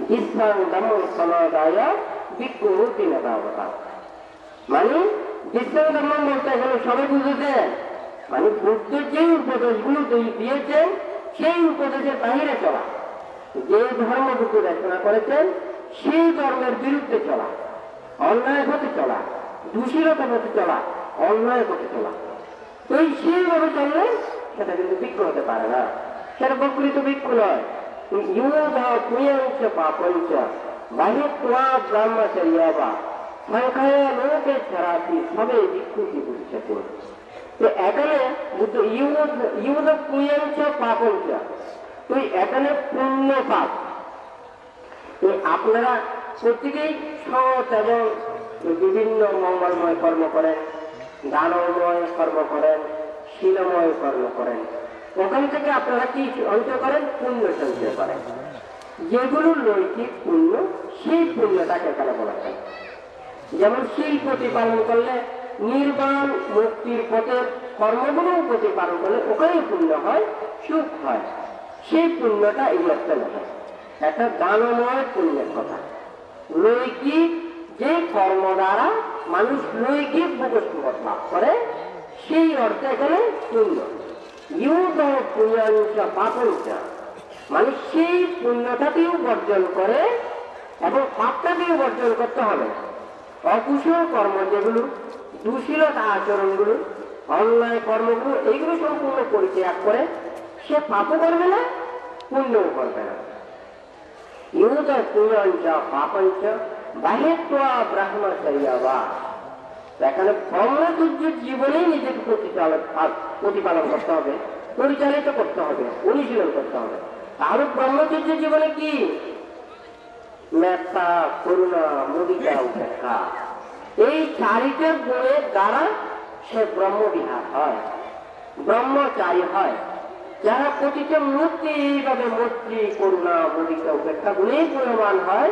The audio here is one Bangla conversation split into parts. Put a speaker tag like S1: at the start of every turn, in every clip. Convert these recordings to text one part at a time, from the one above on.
S1: ইসলাম দামন সমাদায় বিক্ষুতি নেতা মানে ইসলাম ধর্ম বলতে এখানে সবাই বুঝেছেন মানে বুদ্ধ যে উপদেশগুলো দিয়ে- দিয়েছেন, সেই উপদেশের বাহিরে চলা। যে ধর্ম বুদ্ধ রচনা করেছেন, সেই ধর্মের বিরুদ্ধে চলা। অন্যায় পথে চলা দূষিরতা পথে চলা, অন্যায় পথে চলা। তো এই সেইভাবে চললে সেটা কিন্তু বিক্ষ হতে পারে না। সেটা প্রকৃত বিক্ষ নয়। এখানে পাপঞ্চ এখানে আপনারা প্রত্যেকেই সৎ এবং বিভিন্ন মঙ্গলময় কর্ম করেন দানময় কর্ম করেন শিলময় কর্ম করেন ওখান থেকে আপনারা কি সঞ্চয় করেন? পুণ্য সঞ্চয় করেন। যেগুলো নৈতিক পুণ্য, সেই পুণ্যটাকে এখানে বলা হয়। যেমন শিল প্রতিপালন করলে নির্বাণ মুক্তির পথের কর্মগুলো প্রতিপালন করলে ওখানেই পুণ্য হয়, সুখ হয়। সেই পুণ্যটা এই একটা হয়। একটা দানময় পুণ্যের কথা। লৈকিক যে কর্ম দ্বারা মানুষ লৈকিক ভূগোষ্ঠপথ লাভ করে, সেই অর্থে এখানে পুণ্য। ইউদ পুণ্যাংশ পাপঞ্চ মানে সেই পুণ্যটাকেও বর্জন করে এবং পাপটাকেও বর্জন করতে হবে। অকুশল কর্ম যেগুলো, দুশীলতা আচরণগুলো, অন্যায় কর্মগুলো, এইগুলো সম্পূর্ণ পরিত্যাগ করে সে পাপও করবে না, পুণ্যও করবে না। ইউদ পুণ্যঞ্চ পাপঞ্চ বাহেত্বা ব্রাহ্মচর্য বা এখানে ব্রহ্মচর্যের জীবনেই নিজেকে প্রতিপালন প্রতিপালন করতে হবে, পরিচালিত করতে হবে, অনুশীলন করতে হবে। তাহলে ব্রহ্মচর্য জীবনে কি? মেত্তা করুণা, মুদিতা, উপেক্ষা। এই চারিটা গুণের দ্বারা সে ব্রহ্মবিহার হয়, ব্রহ্মচারী হয়। যারা প্রতিটা মূর্তি এইভাবে মূর্তি, করুণা, মুদিতা, উপেক্ষা গুণেই গুণবান হয়,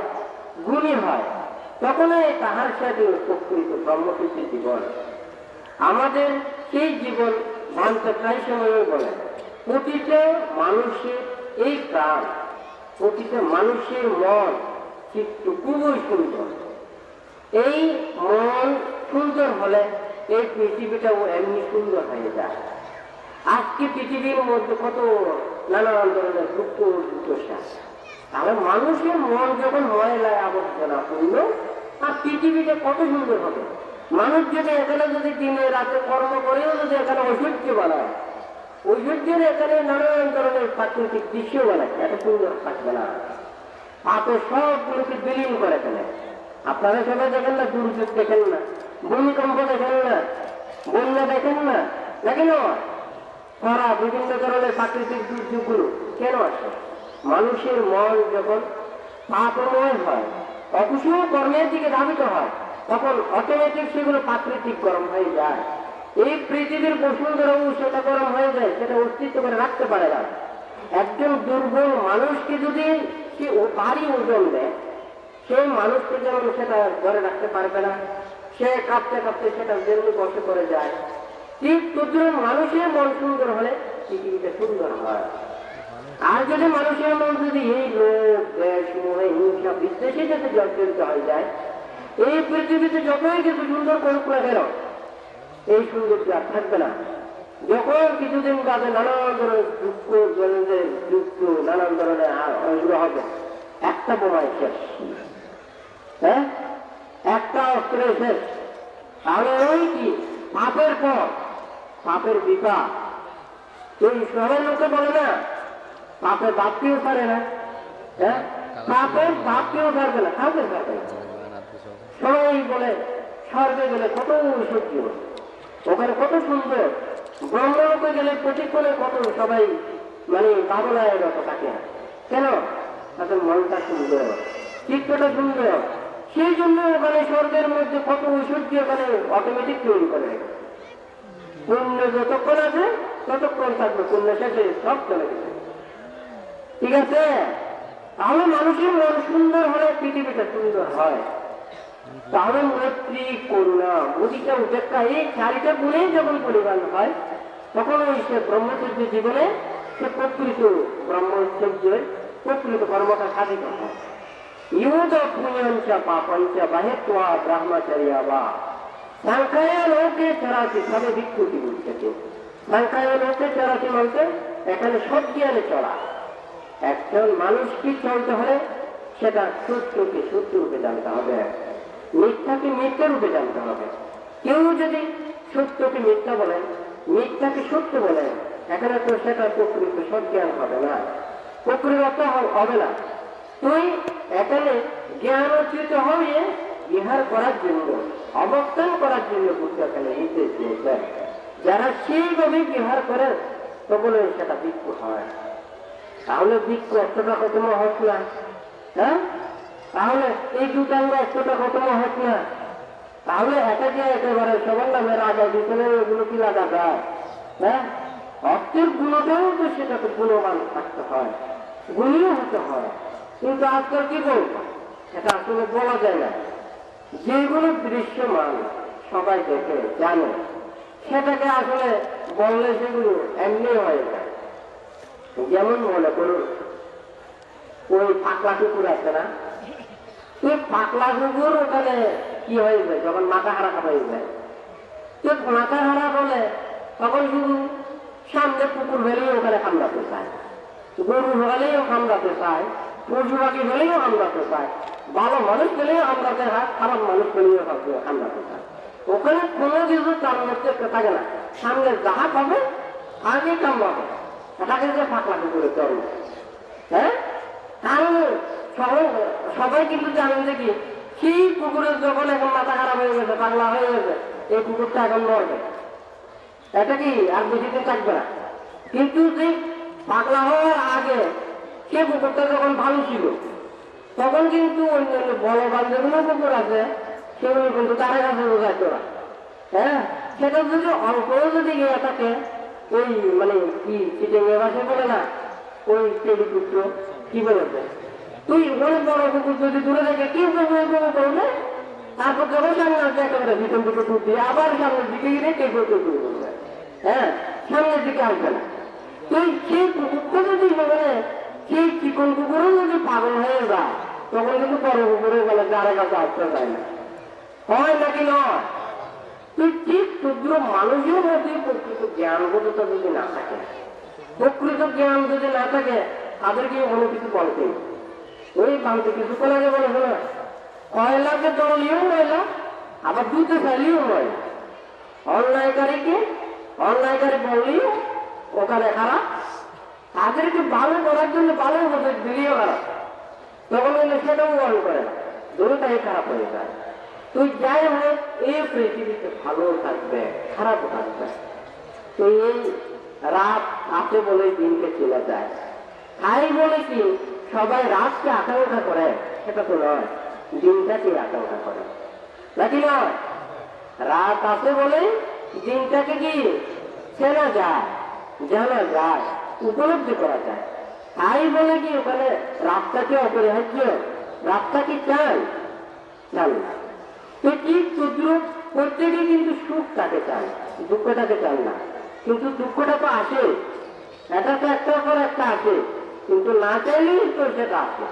S1: গুণী হয়। তখনই তাহার সাথে প্রকৃত ব্রহ্মকৃতি জীবন। আমাদের সেই জীবন প্রায় সময় বলে, প্রতিটা মানুষের এই প্রাণ, প্রতিটা মানুষের মন চিত্ত খুবই সুন্দর। এই মন সুন্দর হলে এই পৃথিবীটাও এমনি সুন্দর হয়ে যায়। আজকে পৃথিবীর মধ্যে কত নানান ধরনের দুঃখ দুর্দশা তাহলে মানুষের মন যখন ময়লায় আবর্জনা পূর্ণ আর পৃথিবীটা কত সুন্দর হবে? মানুষ যদি এখানে যদি দিনে রাতে কর্ম করেও যদি এখানে ঐশ্বর্য বানায়, ঐশ্বর্যের এখানে নানান ধরনের প্রাকৃতিক দৃশ্য বানায়, এত সুন্দর থাকবে না পাপে সবগুলোকে বিলীন করে ফেলে। আপনারা সবাই দেখেন না, দুর্যোগ দেখেন না, ভূমিকম্প দেখেন না, বন্যা দেখেন না, দেখেন খরা বিভিন্ন ধরনের প্রাকৃতিক দুর্যোগগুলো কেন আসে? মানুষের মন যখন পাপময় হয় অকুশল কর্মের দিকে ধাবিত হয়, তখন অটোমেটিক সেগুলো প্রাকৃতিক গরম হয়ে যায়। এই পৃথিবীর বসুন্ধরাও সেটা গরম হয়ে যায়, সেটা অস্তিত্ব করে রাখতে পারে না। একজন দুর্বল মানুষকে যদি সে ভারী ওজন দেয়, সেই মানুষকে যেমন সেটা ধরে রাখতে পারবে না, সে কাঁপতে কাঁপতে সেটা যেমনি বসে করে যায়। ঠিক ক্ষুদ্র মানুষের মন সুন্দর হলে পৃথিবীটা সুন্দর হয়। আর যদি মানুষের মন যদি এই লোক দেশ হিংসা বিদ্বেষে যাতে জর্জরিত হয়ে যায়, এই পৃথিবীতে যতই কিছু সুন্দর করুক না কেন, এই সৌন্দর্য আর থাকবে না। যখন কিছুদিন বাদে নানান ধরনের দুঃখ জলের দুঃখ নানান ধরনের আ- হবে। একটা বোমায় শেষ। হ্যাঁ? একটা অস্ত্রে শেষ। তাহলে ওই কি? পাপের পর, পাপের বিপাক। এই শহরের লোকে বলে না পাপের বাপকেও পারে না। হ্যাঁ? পাপের বাপকেও পারবে না। কাউকে পারবে সবাই বলে স্বর্গে গেলে কত সহ্য ওখানে কত সুন্দর। ব্রহ্মলোকে গেলে প্রতিক্ষণে কত সবাই মানে ভাবনায় রত থাকে কেন? তাদের মনটা সুন্দর। চিত্রটা সুন্দর। সেই জন্য ওখানে স্বর্গের মধ্যে কত ঐশ্বর্য ওখানে অটোমেটিক তৈরি করে পুণ্য যতক্ষণ আছে ততক্ষণ থাকবে। পুণ্য শেষে সব চলে গেছে। ঠিক আছে? তাহলে মানুষের মন সুন্দর হলে পৃথিবীটা সুন্দর হয়। তাহলে মৈত্রী করুণা মুদিটা উপেক্ষা এই চারিটা গুণেই যখন পরিমাণ হয়, তখন ওই সে ব্রহ্মচর্য জীবনে সে প্রকৃত ব্রহ্মচর্যের প্রকৃত কর্মটা সাধিত ইউদ পুঞ্চ পাপঞ্চ বাহেত্বা বা। সংখ্যায় লোকে চরাচি সবে ভিক্ষুটি বলতেছে সংখ্যায় লোকে চরাচি বলতে এখানে সব জ্ঞানে চলা। একজন মানুষকে চলতে হলে সেটা সত্যকে সত্য রূপে জানতে হবে। মিথ্যাকে মিথ্যা রূপে জানতে হবে। কেউ যদি সত্যকে মিথ্যা বলেন মিথ্যাকে সত্য বলেন এখানে তো সেটা প্রকৃত সজ্ঞান হবে না। প্রকৃত হবে না। তুই এখানে জ্ঞান অর্জিত হয়ে বিহার করার জন্য, অবস্থান করার জন্য বুদ্ধ এখানে নির্দেশ দিয়েছেন। যারা সেইভাবে বিহার করেন তখন সেটা বিক্ষু হয়। তাহলে বৃক্ষ একশোটা খতম হচ্ছে না। হ্যাঁ? তাহলে এই দুটাঙ্গ একশোটা খতম হচ্ছে না। তাহলে এটাকে একেবারে সবার নামে রাজা দিতে এগুলো কি লাগা যায়? হ্যাঁ? অর্থের গুণটাও তো সেটাকে গুণমান থাকতে হয় গুণীয় হতে হয়। কিন্তু আজকাল কি বলব সেটা আসলে বলা যায় না। যেগুলো দৃশ্যমান, সবাই দেখে, জানে। সেটাকে আসলে বললে সেগুলো এমনি হয়ে যায়। যেমন মনে করুন ওই পাকলা কুকুর আছে না? ওই পাকলা কুকুর ওখানে কি হয়ে যায়? যখন মাথা হারা হয়ে যায়। মাথা হারা বলে তখন শুধু সামনে কুকুর হলেই ওখানে কামড়াতে চায়। গরু হলেও কামড়াতে চায়। পশু পাখি হলেও কামড়াতে চায়। ভালো মানুষ পেলেও কামড়াতে হয়। খারাপ মানুষ পেলেও কামড়াতে চায়। ওখানে কোনো কিছু তার মধ্যে থাকে না। সামনে যাহা পাবে আগে কামড়াবে। হ্যাঁ? সবাই কিন্তু জানেন যে কি, সেই কুকুরের যখন এখন মাথা খারাপ হয়ে গেছে, পাগলা হয়ে গেছে, এই কুকুরটা এখন মরবে এটা কি আর বেশি দিন থাকবে না? কিন্তু যে পাগলা হওয়ার আগে সে কুকুরটা যখন ভালো ছিল, তখন কিন্তু অন্যান্য বলবান যেগুলো কুকুর আছে, সেগুলো কিন্তু তার কাছে বোঝাইত না। হ্যাঁ? সেটা যদি অল্পও যদি গিয়ে থাকে ওই মানে কি, চিটে ভাষা বলে না? ওই তেলি পুত্র, কি বলেছে তুই ওই বড় কুকুর যদি দূরে থাকে কি করবে তারপর যখন সামনে আবার সামনের দিকে গিয়ে কে করতে করবে হ্যাঁ তুই যদি চিকন যদি পাগল হয়ে যায়, তখন কিন্তু বড় কুকুরের বলে যারা কাছে আসতে চায় না। হয় নাকি নয়? ঠিক ক্ষুদ্র মানুষের মধ্যে প্রকৃত জ্ঞানবোধতা যদি না থাকে, প্রকৃত জ্ঞান যদি না থাকে, তাদেরকে কোনো কিছু বলতে ওই বাংতে কিছু করে আগে বলে শোনা কয়লাকে দলীয় ময়লা আবার দুধে ফেলিও ময়লা অন্যায়কারীকে, অন্যায়কারী বললেও ওখানে খারাপ তাদেরকে ভালো করার জন্য ভালো হবে দিলেও খারাপ তখন সেটাও মনে করে না। দুটাই খারাপ হয়ে যায়। তুই যাই হোক এই পৃথিবীতে ভালো থাকবে, খারাপ থাকবে। তো এই রাত আছে বলে দিনকে চলে যায়। তাই বলে কি, সবাই রাতকে আকাঙ্ক্ষা করে, সেটা তো নয়, দিনটাকে আকাঙ্ক্ষা করে। নাকি নয়? রাত আছে বলে দিনটাকে কি, চেনা যায়, জানা যায়, উপলব্ধি করা যায়। তাই বলে কি, ওখানে রাতটাকে অপরিহার্য রাতটা কি চাই চান না। ঠিক ক্ষুদ্র, প্রত্যেকে কিন্তু সুখটাকে চান দুঃখটাকে চান না। কিন্তু দুঃখটা তো আসে এটা তো একটার পর একটা আসে কিন্তু না চাইলেই তো সেটা আসে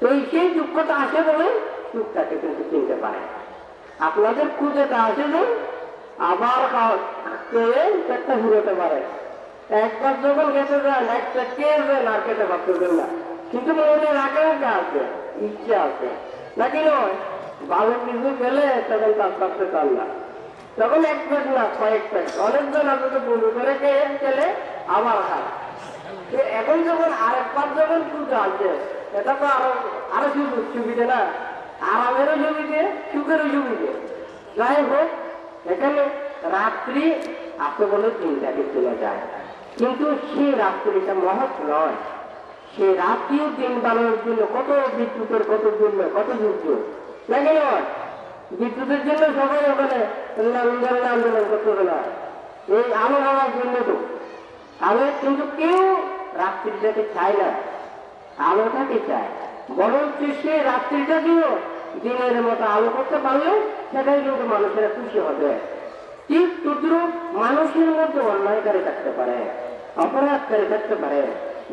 S1: তো এই সেই দুঃখটা আসে বলে সুখটাকে কিন্তু চিনতে পারে আপনাদের খুঁজেটা আসে যে আবার একটা ঘুরোতে পারে। একবার যখন গেছে যান একটা কে না খেতে পারতেছেন না। কিন্তু মনে আকাঙ্ক্ষা আছে, ইচ্ছা আছে। নাকি নয়? ভালো কিছু পেলে তখন তার পারতে চান না। তখন এক প্যাক না, কয়েক প্যাক। অনেকজন আপনাকে বন্ধু করে খেয়ে গেলে আবার খায় তো এখন যখন আরেকবার যখন পুজো আছে, এটা তো আরও আরও সুযোগ সুবিধে না? আরামেরও সুবিধে, সুখেরও সুবিধে। যাই হোক, এখানে রাত্রি বলে চিন্তাকে চলে যায়। কিন্তু সেই রাত্রিটা মহৎ নয়। সে রাত্রিও দিন বানানোর জন্য কত বিদ্যুতের, কত জন্য কত যুদ্ধ বিদ্যুতের জন্য সবাই ওখানে আন্দোলন আন্দোলন করতে হবে না এই আলো হওয়ার জন্য তো আলো কিন্তু কেউ রাত্রিটাকে চায় না। আলোটাকে চায় বরঞ্চ সে রাত্রিটাকেও দিনের মতো আলো করতে পারলে সেটাই কিন্তু মানুষেরা খুশি হবে। ঠিক ক্ষুদ্র মানুষের মধ্যে অন্যায়কারী থাকতে পারে, অপরাধকারী থাকতে পারে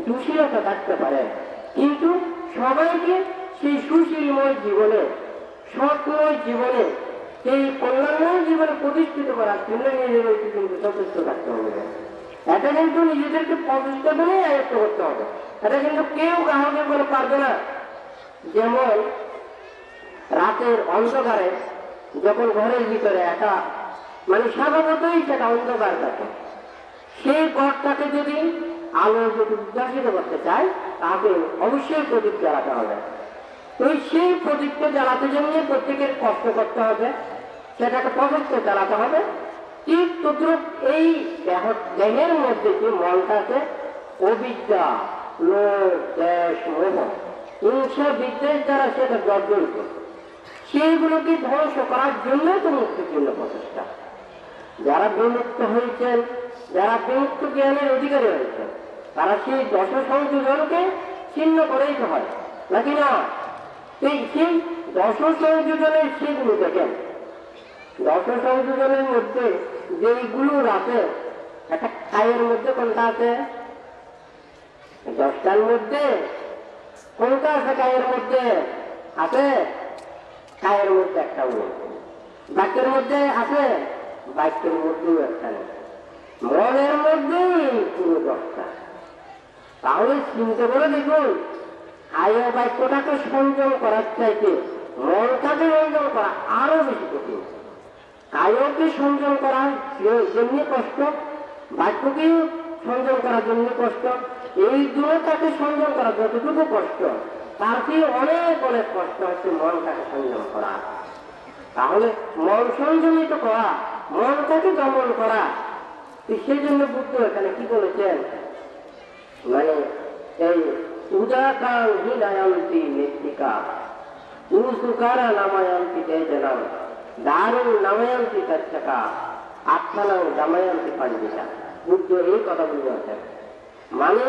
S1: দূষীলতা থাকতে পারে। কিন্তু সবাইকে সেই সুশীলময় জীবনে সৎময় জীবনে সেই কল্যাণময় জীবনে প্রতিষ্ঠিত করার জন্য নিজেদেরকে কিন্তু যথেষ্ট থাকতে হবে এটা কিন্তু নিজেদেরকে প্রতিষ্ঠা করেই আয়ত্ত করতে হবে। এটা কিন্তু কেউ কাউকে করে পারবে না। যেমন রাতের অন্ধকারে যখন ঘরের ভিতরে একা মানে স্বাভাবতই সেটা অন্ধকার থাকে সেই ঘরটাকে যদি আলো যদি উদ্ভাসিত করতে চায় তাকে অবশ্যই প্রদীপ জ্বালাতে হবে। ওই সেই প্রদীপকে জ্বালাতে জন্য প্রত্যেকের কষ্ট করতে হবে, সেটাকে প্রযুক্ত জ্বালাতে হবে। ঠিক তদ্রুপ এই দেহ দেহের মধ্যে যে মনটাকে অবিদ্যা, লোভ দেশ মোহ হিংসা বিদ্বেষ দ্বারা সেটা জর্জরিত সেইগুলোকে ধ্বংস করার জন্য তো মুক্তির জন্য প্রচেষ্টা। যারা বিমুক্ত হয়েছেন, যারা বিমুক্ত জ্ঞানের অধিকারী হয়েছেন, তারা সেই দশ সংযোজনকে ছিন্ন করেই হয়, নাকি না? সেই সেই দশ সংযোজনের সেগুলো দেখেন। দশ সংযোজনের মধ্যে যেইগুলো আছে একটা খায়ের মধ্যে কোনটা আছে? দশটার মধ্যে। কোনটা আছে কায়ের মধ্যে? আছে? কায়ের মধ্যে একটা নেই বাক্যের মধ্যে আছে? বাক্যের মধ্যেও একটা মনের মধ্যেই পুরো দশটা। তাহলে চিন্তা করে দেখুন আয় বাক্যটাকে সংযম করার চাইতে মনটাকে সংযম করা আরও বেশি কঠিন। কায়কে সংযম করা যে- যেমনি কষ্ট, বাক্যকে সংযম করার জন্য কষ্ট, এই দুটাকে সংযম করা যতটুকু কষ্ট, তার চেয়ে অনেক অনেক কষ্ট হচ্ছে মনটাকে সংযম করা। তাহলে মন সংযমিত করা, মনটাকে দমন করা সেই জন্য বুদ্ধ এখানে কি বলেছেন? মানে এই উদাকাং হিনায়ন্তি মৃত্তিকা উসুকারা নামায়ন্তি তেজনাম দারুণ নামায়ন্তি তচ্ছকা আত্মানাং দামায়ন্তি পাণ্ডিতা বুদ্ধ এই কথাগুলো বলছেন মানে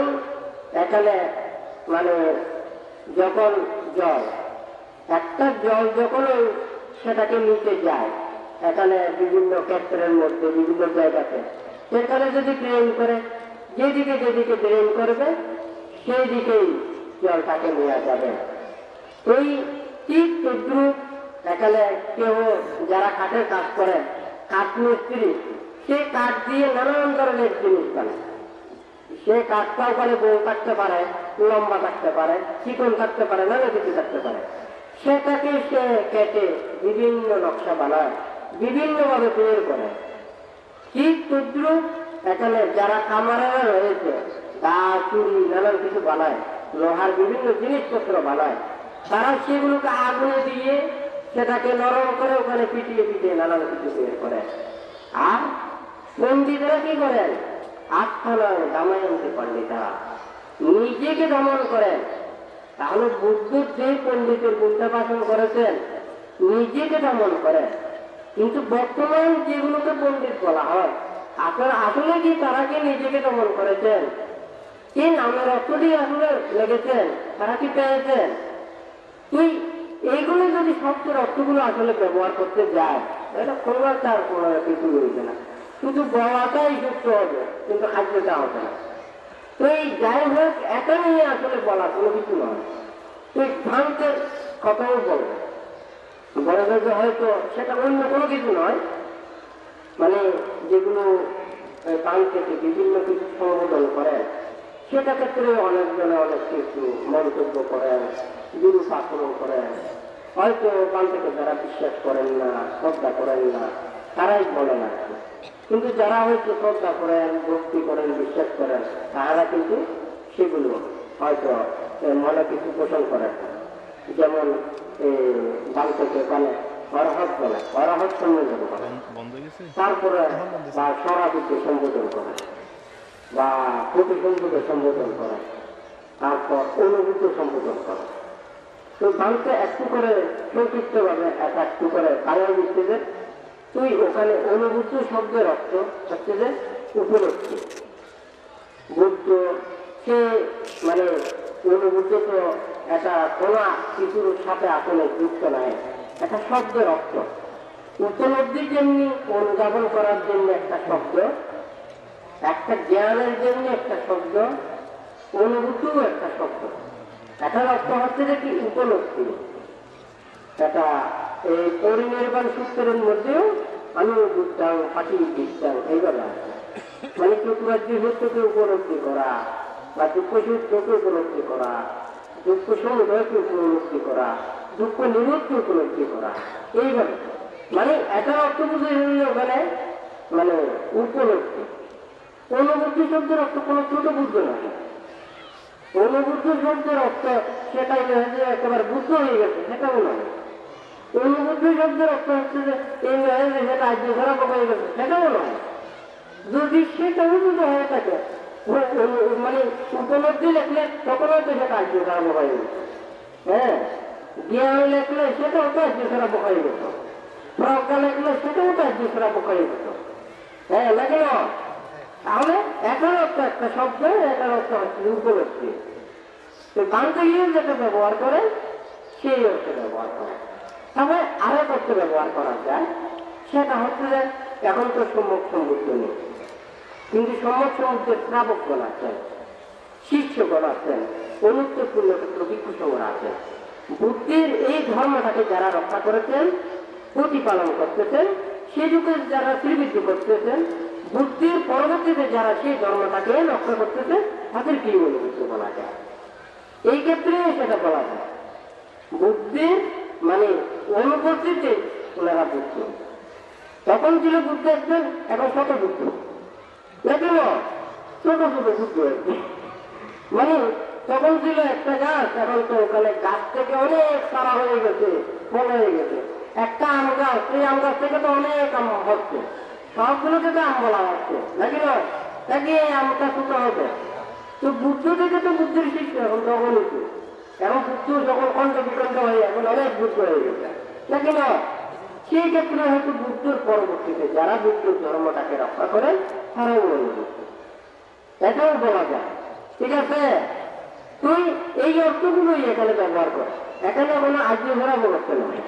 S1: এখানে মানে যখন জল, একটা জল যখন সেটাকে নিতে যায়, এখানে বিভিন্ন ক্ষেত্রের মধ্যে, বিভিন্ন জায়গাতে, সেখানে যদি ড্রেন করে, যেদিকে যেদিকে ড্রেন করবে সেই দিকেই জলটাকে নেওয়া যাবে। ওই ঠিক তদ্রুপ এখানে কেউ যারা কাঠের কাজ করে, কাঠ মিস্ত্রি, সে কাঠ দিয়ে নানান ধরনের জিনিস বানায়। সে কাঠটাও পারে বউ থাকতে পারে, লম্বা থাকতে পারে, চিকন থাকতে পারে, নানা কিছু থাকতে পারে। সেটাকে সে কেটে বিভিন্ন নকশা বানায়, বিভিন্নভাবে তৈরি করে। ঠিক তদ্রুপ এখানে যারা কামারেরা রয়েছে দা চুরি নানান কিছু বানায়, লোহার বিভিন্ন জিনিসপত্র বানায়। তারা সেগুলোকে আগুনে দিয়ে সেটাকে নরম করে ওখানে পিটিয়ে পিটিয়ে নানান কিছু বের করে। আর পণ্ডিতরা কি করেন? আত্মনয় দামায়ন্তি পণ্ডিতরা নিজেকে দমন করেন। তাহলে বুদ্ধ যে পণ্ডিতের বুদ্ধাপাসন করেছেন। নিজেকে দমন করেন। কিন্তু বর্তমান যেগুলোকে পণ্ডিত বলা হয়, আপনার আসলে কি তারা কি নিজেকে দমন করেছেন? কি নামের অর্থটি আসলে লেগেছেন? তারা কি পেয়েছেন? তুই এইগুলো যদি শব্দের অর্থগুলো আসলে ব্যবহার করতে যায় এটা কোনোবার তার কোনো কিছু রয়েছে না। শুধু বলাটাই যুক্ত হবে, কিন্তু খাদ্যটা হবে না। তো এই যাই হোক এটা নিয়ে আসলে বলা কোনো কিছু নয়। তুই ভ্রান্তের কথাও বলবে বলবে যে হয়তো সেটা অন্য কোনো কিছু নয়। মানে যেগুলো কান থেকে বিভিন্ন কিছু সংবোধন করে সেটা ক্ষেত্রে অনেকজনে অনেক কিছু মন্তব্য করেন বিরূপ আক্রমণ করেন। হয়তো কান থেকে যারা বিশ্বাস করেন না শ্রদ্ধা করেন না তারাই বলেন আর কিন্তু যারা হয়তো শ্রদ্ধা করেন ভক্তি করেন বিশ্বাস করেন তারা কিন্তু সেগুলো হয়তো মনে কিছু পোষণ করেন যেমন বাল থেকে কানে অরহত বলে অরহত সম্বোধন করে
S2: হয়ে
S1: তারপরে বা সরাসরি সম্বোধন করে বা প্রতিসম্বোধে সম্বোধন করা, তারপর অনুভূত সম্বোধন করা। তো বাংকে একটু করে সংক্ষিপ্ত ভাবে এক একটু করে বাংলা দিচ্ছে যে তুই ওখানে অনুভূত শব্দের অর্থ হচ্ছে যে উপলব্ধি। বুদ্ধ, সে মানে অনুভূত তো একটা কোনা কিছুর সাথে আসলে যুক্ত নাই, একটা শব্দের অর্থ। উপলব্ধি যেমনি অনুধাবন করার জন্য একটা শব্দ একটা জ্ঞানের জন্য একটা শব্দ, অনুভূতিও একটা শব্দ। এটার অর্থ হচ্ছে যে কি? উপলব্ধি। এটা এই পরিনির্বাণ সূত্রের মধ্যেও আমি বুঝতাম ফাঁকি দিতাম এইভাবে আছে। মানে চতুরাজ্য সত্যকে উপলব্ধি করা, বা দুঃখ সত্যকে উপলব্ধি করা দুঃখ সমুদয়কে উপলব্ধি করা দুঃখ নিরোধকে উপলব্ধি করা, এইভাবে। মানে এটার অর্থ বুঝে ওখানে মানে উপলব্ধি। অনুভূতি শব্দের অর্থ কোনো ছোট বুঝবে না। অনুভূতি শব্দের অর্থ সেটাই যে একেবারে বুদ্ধ হয়ে গেছে সেটাও নয় অনুভূতি শব্দের অর্থ হচ্ছে যে এই যে সেটা আজ খারাপ হয়ে গেছে সেটাও নয় যদি সেটা অনুভূত হয়ে থাকে মানে উপলব্ধি লেখলে তখন হয়তো সেটা আজ খারাপ হয়ে গেছে। হ্যাঁ জ্ঞান লেখলে সেটাও তো আজ খারাপ হয়ে গেছে। প্রজ্ঞা লেখলে সেটাও তো আজ খারাপ হয়ে গেছে। হ্যাঁ লেখলো তাহলে অর্থ একটা শব্দ অর্থ হচ্ছে উপলব্ধি তো গিয়ে যেটা ব্যবহার করে, সেই অর্থে ব্যবহার করে। তবে আরেক অর্থে ব্যবহার করা যায়, সেটা হচ্ছে যে এখন তো সম্মুখ সমুদ্র নেই। কিন্তু সম্মুখ সমুদ্রের শ্রাবকগণ আছেন শিষ্যগণ আছেন অনুত্তরপূর্ণ ক্ষেত্র ভিক্ষুসংরা আছেন বুদ্ধির এই ধর্মটাকে যারা রক্ষা করেছেন, প্রতিপালন করতেছেন সে যুগে যারা শ্রীবৃদ্ধি করতেছেন বুদ্ধির পরবর্তীতে যারা সেই ধর্মটাকে রক্ষা করতেছে, তাদের কি অনুভূতি বলা যায়? এই ক্ষেত্রে সেটা বলা যায়। বুদ্ধির মানে অনুপস্থিতি ওনারা বুদ্ধ। তখন ছিল বুদ্ধ একজন এখন শত বুদ্ধ। দেখল ছোট ছোট বুদ্ধ মানে তখন ছিল একটা গাছ, এখন তো ওখানে গাছ থেকে অনেক সারা হয়ে গেছে, ফল হয়ে গেছে। একটা আম গাছ, সেই আম গাছ থেকে তো অনেক আম হচ্ছে। সবগুলোকে তো আম বলা হচ্ছে নাকি নয় নাকি এই আমটা ছোট হবে? তো বুদ্ধ থেকে তো বুদ্ধির শিক্ষা এখন তখন হচ্ছে এখন বুদ্ধ যখন কণ্ঠ বিকণ্ঠ হয়ে এখন অনেক বুদ্ধ হয়ে গেছে নাকি নয় সেই ক্ষেত্রে হয়তো বুদ্ধর পরবর্তীতে যারা বুদ্ধর ধর্মটাকে রক্ষা করেন তারাও অনুভূত এটাও বলা যায়। ঠিক আছে? তুই এই অর্থগুলোই এখানে ব্যবহার কর। এখানে কোনো আজ্ঞ ধরা বলতে নয়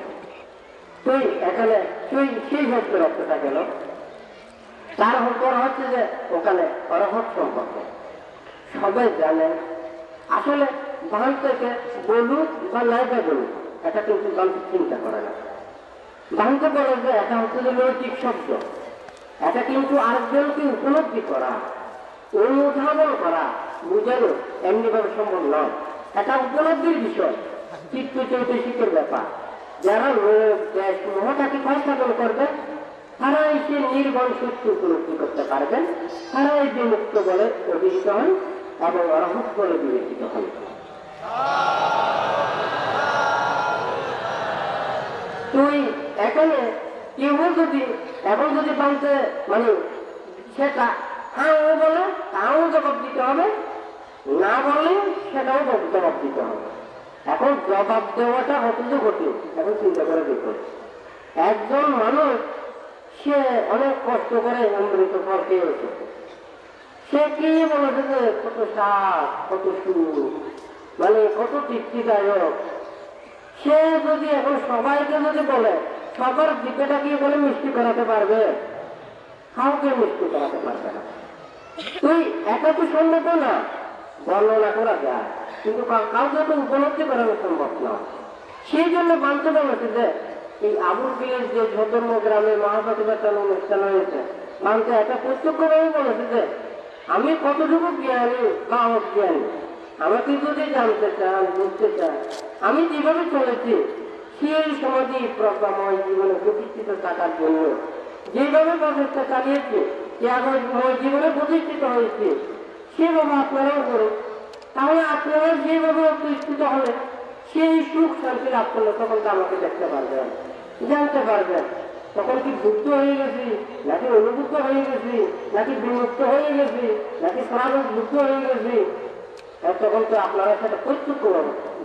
S1: তুই এখানে, তুই সেই শব্দের অর্থটা গেল। তার উপর হচ্ছে যে ওখানে অরহত সম্পর্ক সবাই জানে। আসলে বান থেকে বলুক বা নাইবা বলুক, এটা কিন্তু বান চিন্তা করে না। বানকে বলে যে এটা হচ্ছে যে নৈতিক শব্দ। এটা কিন্তু আরেকজনকে উপলব্ধি করা, অনুধাবন করা বুঝানো এমনিভাবে সম্ভব নয়। এটা উপলব্ধির বিষয়, চিত্ত চৈতসিকের ব্যাপার। যারা লোক, দেশ মহাটাকে সংশোধন করবে তারা এসে নির্গণ সত্য উপলব্ধি করতে পারবেন। তারা এই বিমুক্ত বলে অভিহিত হন এবং অরহত বলে বিবেচিত হন। তুই এখানে কেউ যদি এখন যদি বানতে মানে সেটা হ্যাঁ বলে, তাও জবাব দিতে হবে। না বললে সেটাও জবাব দিতে হবে। এখন জবাব দেওয়াটা অত্যন্ত কঠিন। এখন চিন্তা করে দেখুন। একজন মানুষ সে অনেক কষ্ট করে অমৃত ফল পেয়েছে সে কি বলেছে যে, কত সাপ কত সুর মানে কত তৃপ্তিদায়ক। সে যদি এখন সবাইকে যদি বলে, সবার দিকেটা কি বলে, মিষ্টি করাতে পারবে? কাউকে মিষ্টি করাতে পারবে না। তুই একা তো সম্ভব না, বর্ণনা করা যায়। কিন্তু কাউকে তো উপলব্ধি করানো সম্ভব না। সেই জন্য মানতে বলেছে যে এই আবুল বিলের যে ঝতর্ম গ্রামে মহাপ্রতিবাদন অনুষ্ঠান হয়েছে মানতে একটা প্রত্যক্ষভাবে বলেছে যে, আমি কতটুকু জ্ঞানী বা অজ্ঞানী? আমাকে যদি জানতে চান, বুঝতে চান, আমি যেভাবে চলেছি, সেই সমাধি প্রজ্ঞাময় জীবনে প্রতিষ্ঠিত থাকার জন্য। যেভাবে প্রচেষ্টা চালিয়েছে ত্যাগময় জীবনে প্রতিষ্ঠিত হয়েছে, সেভাবে আপনারাও করুন। তাহলে আপনারা যেভাবে প্রতিষ্ঠিত হলে সেই সুখ শান্তি লাভ করলে তখন তো আমাকে দেখতে পারবেন জানতে পারবেন তখন কি যুক্ত হয়ে গেছি? নাকি অনুভূত হয়ে গেছি? নাকি বিমুক্ত হয়ে গেছি? নাকি প্রাণক যুক্ত হয়ে গেছি? তখন তো আপনারা সেটা প্রত্যক্ষ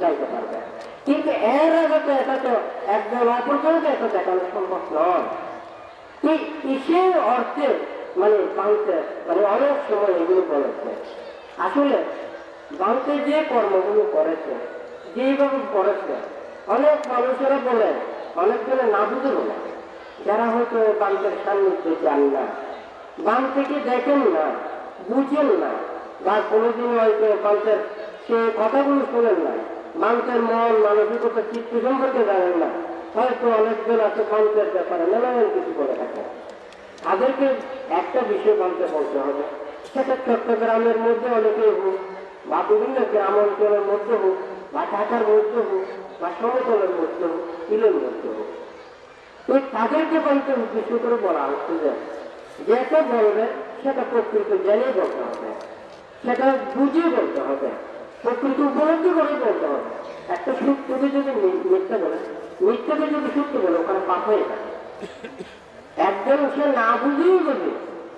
S1: যাইতে পারবেন কিন্তু এর আগে তো এটা তো একদম অপরজনকে এটা দেখানো সম্ভব নয়। কিসের অর্থে মানে বাংতে মানে অনেক সময় এগুলো বলেছে। আসলে বাংতে যে কর্মগুলো করেছে যেইভাবে করেছে অনেক মানুষেরা বলে অনেকজনে না বুঝে বলে। যারা হয়তো বাংলার সান্নিধ্যে যান না, বাম থেকে দেখেন না, বুঝেন না, বা কোনোদিন হয়তো বাংলার সে কথাগুলো শোনেন না মানুষের মন, মানসিকতা, চিত্ত সম্পর্কে জানেন না। হয়তো অনেকজন আছে মানুষের ব্যাপারে নানান কিছু করে থাকে তাদেরকে একটা বিষয় মানতে বলতে হবে। সেটা চট্টগ্রামের মধ্যে অনেকেই হোক, বা বিভিন্ন গ্রাম অঞ্চলের মধ্যে হোক বা ঢাকার মধ্যে হোক, বা সমতলের মধ্যে হোক ইলের মধ্যে হোক। তো তাদেরকে বলতে উদ্দেশ্য করে বলা হচ্ছে যে যেটা বলবে সেটা প্রকৃত জেনেই বলতে হবে, সেটা বুঝিয়ে বলতে হবে প্রকৃত উপলব্ধি করে বলতে হবে। একটা সত্যকে যদি মিথ্যা বলে, মিথ্যাকে যদি সত্য বলে, ওখানে পাপ হয়ে যায় একজন সে না বুঝেই যদি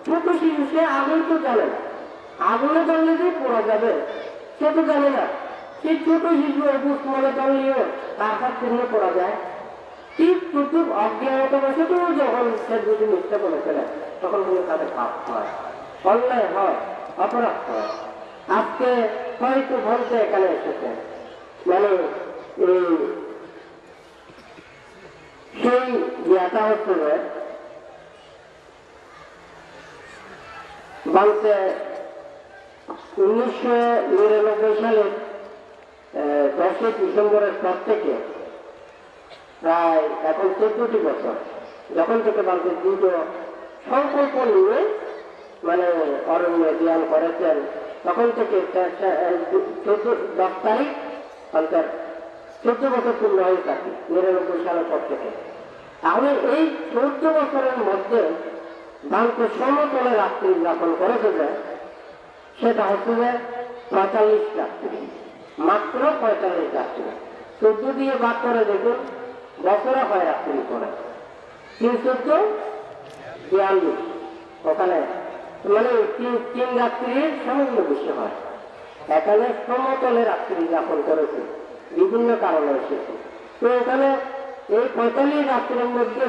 S1: ছোট শিশু সে আগুন তো জানে না। আগুনে জানলে যে পড়া যাবে, সে তো জানে না। অবুজ মনে চিহ্নে পড়া যায়। ঠিক বসেও যখন সে যদি মিথ্যা বলে ফেলে তখন কিন্তু তাদের পাপ হয় অন্যায় হয় অপরাধ হয়। আজকে হয়তো বলতে এখানে এসেছে। মানে সেই ইয়েটা হচ্ছে যে ভারতে উনিশশো নিরানব্বই আহ, দশই ডিসেম্বরের পর থেকে প্রায় এখন চোদ্দটি বছর। যখন থেকে ভারতের দুটো সংকল্প নিয়ে মানে অরণ্য জ্ঞান করেছেন, তখন থেকে দশ তারিখ অন্তর চোদ্দ বছর পূর্ণ হয়ে থাকে, নিরানব্বই সালের পর থেকে। তাহলে এই চোদ্দ বছরের মধ্যে ভারতের সমতলে রাত্রি যাপন করেছে যে, সেটা হচ্ছে যে পঁয়তাল্লিশ রাত্রি। মাত্র পঁয়তাল্লিশ রাত্রি চোদ্দ দিয়ে ভাগ করে দেখুন, বছরে হয় রাত্রি করে। তিন চোদ্দ বিয়াল্লিশ। ওখানে মানে তিন তিন রাত্রির সামান্য বেশি হয়। এখানে সমতলে রাত্রি যাপন করেছে, বিভিন্ন কারণে এসেছে। তো এখানে এই পঁয়তাল্লিশ রাত্রির মধ্যে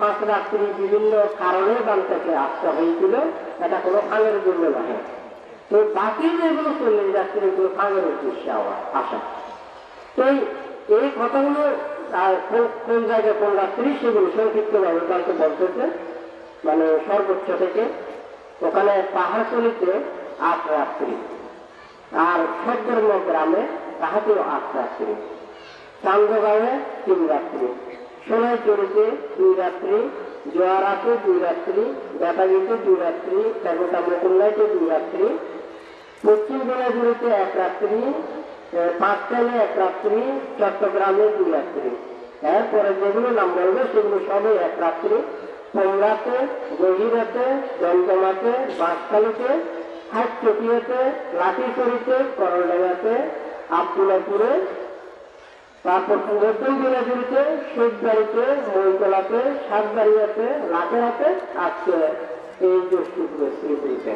S1: পাঁচ রাত্রি বিভিন্ন কারণে বান থেকে আসতে হয়েছিল। এটা কোনো ফাঙের জন্য নয় তো বাকি যেগুলো চল্লিশ রাত্রি এগুলো আওয়া- আসা। তো এই- কথাগুলো আর কোন- জায়গায়, কোন রাত্রি, সেগুলো সংক্ষিপ্তভাবে কালকে বলতেছে। মানে সর্বোচ্চ থেকে। ওখানে পাহাড়তলিতে আট রাত্রি। আর সদ্যর্ম গ্রামে তাহাতেও আট রাত্রি। চান্দগাঁয়ে তিন রাত্রি। সোনাই চড়িতে দুই রাত্রি। জোয়ারাতে দুই রাত্রি। বেতাগিতে দুই রাত্রি। তেরোটা মুকুল্লাইতে দুই রাত্রি। পশ্চিম দিনাজপুরিতে এক রাত্রি পাঁচটানে এক রাত্রি, চট্টগ্রামে দুই রাত্রি। এরপরে যেগুলো নাম বলবে সেগুলো সবই এক রাত্রি, পোংরাতে গহিরাতে জমজমাতে, বাঁশখালীতে হাট চটিয়াতে লাঠিছড়িতে করলডাঙ্গাতে আবদুল্লাপুরে তারপর নতুন দিনাজুরিতে সুখবাড়িতে মহিতলাতে সাতবাড়িয়াতে লাটেরাতে আজকে এই দোষটুকু শ্রীপুরিতে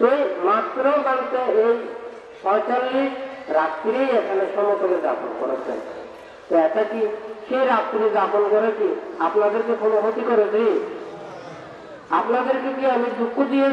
S1: এই মাত্র বাড়িতে এই পঁয়তাল্লিশ রাত্রি এখানে সমতলে যাপন করেছেন। তো এটা কি সে রাত্রি যাপন করে কি আপনাদেরকে কোনো ক্ষতি করেছি? আপনাদেরকে কি আমি দুঃখ দিয়ে